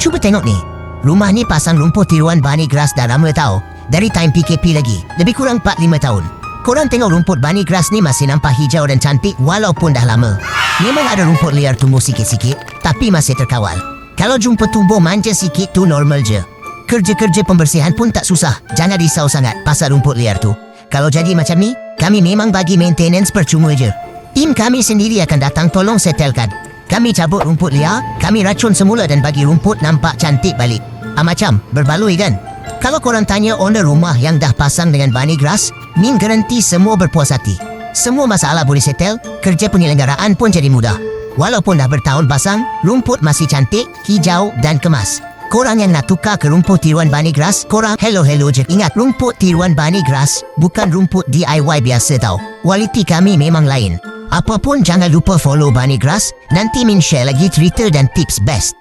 Cuba tengok ni. Rumah ni pasang rumput tiruan Bunny Grass dah lama tau. Dari time PKP lagi. Lebih kurang 4-5 tahun. Korang tengok rumput Bunny Grass ni masih nampak hijau dan cantik walaupun dah lama. Memang ada rumput liar tumbuh sikit-sikit, tapi masih terkawal. Kalau jumpa tumbuh manja sikit tu normal je. Kerja-kerja pembersihan pun tak susah. Jangan risau sangat pasal rumput liar tu. Kalau jadi macam ni, kami memang bagi maintenance percuma je. Tim kami sendiri akan datang tolong setelkan. Kami cabut rumput liar, kami racun semula dan bagi rumput nampak cantik balik. Ah macam, berbaloi kan? Kalau korang tanya owner rumah yang dah pasang dengan bunny grass, Min garanti semua berpuas hati. Semua masalah boleh setel, kerja penyelenggaraan pun jadi mudah. Walaupun dah bertahun pasang, rumput masih cantik, hijau dan kemas. Korang yang nak tukar ke rumput tiruan bunny grass, korang hello-hello je. Ingat, rumput tiruan bunny grass bukan rumput DIY biasa tau. Kualiti kami memang lain. Apapun jangan lupa follow Bunny Grass, nanti Min share lagi cerita dan tips best.